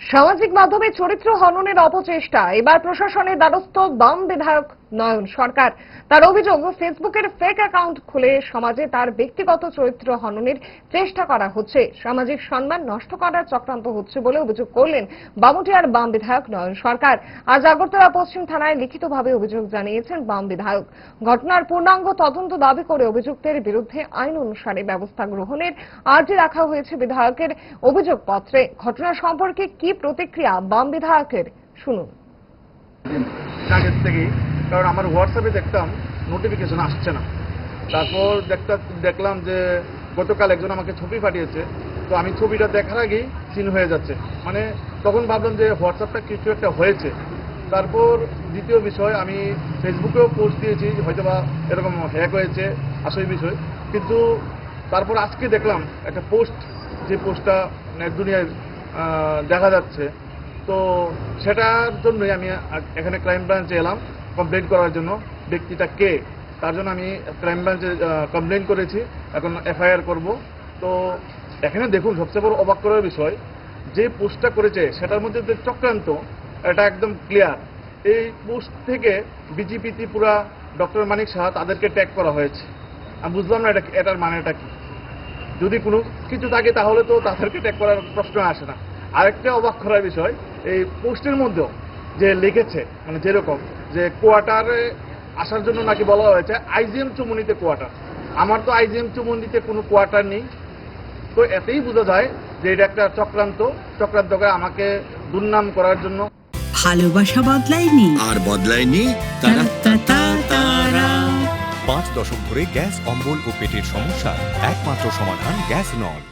সামাজিক মাধ্যমে চরিত্র হননের অপচেষ্টা। এবার প্রশাসনের দ্বারস্থ বাম বিধায়ক নয়ন সরকার। তার অভিযোগ, ফেসবুকের ফেক অ্যাকাউন্ট খুলে সমাজে তার ব্যক্তিগত চরিত্র হননের চেষ্টা করা হচ্ছে। সামাজিক সম্মান নষ্ট করার চক্রান্ত হচ্ছে বলে অভিযোগ করলেন বামুটিয়ার বাম বিধায়ক নয়ন সরকার। আজ আগরতলা পশ্চিম থানায় লিখিতভাবে অভিযোগ জানিয়েছেন বাম বিধায়ক। ঘটনার পূর্ণাঙ্গ তদন্ত দাবি করে অভিযুক্তের বিরুদ্ধে আইন অনুসারে ব্যবস্থা গ্রহণের আর্জি রাখা হয়েছে বিধায়কের অভিযোগপত্রে। ঘটনা সম্পর্কে কি প্রতিক্রিয়া বাম বিধায়কের? শুনুন। কারণ আমার হোয়াটসঅ্যাপে দেখতাম নোটিফিকেশন আসছে না। তারপর দেখতা দেখলাম যে গতকাল একজন আমাকে ছবি পাঠিয়েছে। তো আমি ছবিটা দেখার আগেই সিন হয়ে যাচ্ছে। মানে তখন ভাবলাম যে হোয়াটসঅ্যাপটা কিছু একটা হয়েছে। তারপর দ্বিতীয় বিষয়, আমি ফেসবুকেও পোস্ট দিয়েছি যে হয়তোবা এরকম হ্যাক হয়েছে আসল বিষয় কিন্তু তারপর আজকে দেখলাম একটা পোস্ট যে পোস্টটা নেট দুনিয়ায় দেখা যাচ্ছে। তো সেটার জন্যই আমি এখানে ক্রাইম ব্রাঞ্চে এলাম। কমপ্লেন করার জন্য, ব্যক্তিটা কে? তার জন্য আমি ক্রাইম ব্রাঞ্চে কমপ্লেন করেছি। এখন এফআইআর করব। তো এখানে দেখুন, সবচেয়ে বড় অবাক করার বিষয়, যে পোস্টটা করেছে, সেটার মধ্যে যে চক্রান্ত, এটা একদম ক্লিয়ার এই পোস্ট থেকে বিজেপি ত্রিপুরা ডক্টর মানিক সাহা তাদেরকে ট্যাগ করা হয়েছে। আমি বুঝলাম না এটা এটার মানেটা কি। যদি কোনো কিছু থাকে তাহলে তো তাদেরকে ট্যাগ করার প্রশ্ন আসে না। আরেকটা অবাক করার বিষয়, এই পোস্টের মধ্যেও যে লিখেছে মানে যেরকম যে কোয়ার্টারে আসার জন্য নাকি বলা হয়েছে আইজিএম চুমুনিতে কোয়ার্টার। আমার তো আইজিএম চুমুনিতে কোনো কোয়ার্টার নেই। তো এতেই বোঝা যায় যে এটা একটা চক্রান্ত। চক্রান্ত করে আমাকে দুর্নাম করার জন্য। ভালোবাসা বদলায়নি। আর বদলায়নি পাঁচ দশক ধরে গ্যাস অম্বল ও পেটের সমস্যার একমাত্র সমাধান গ্যাস নল।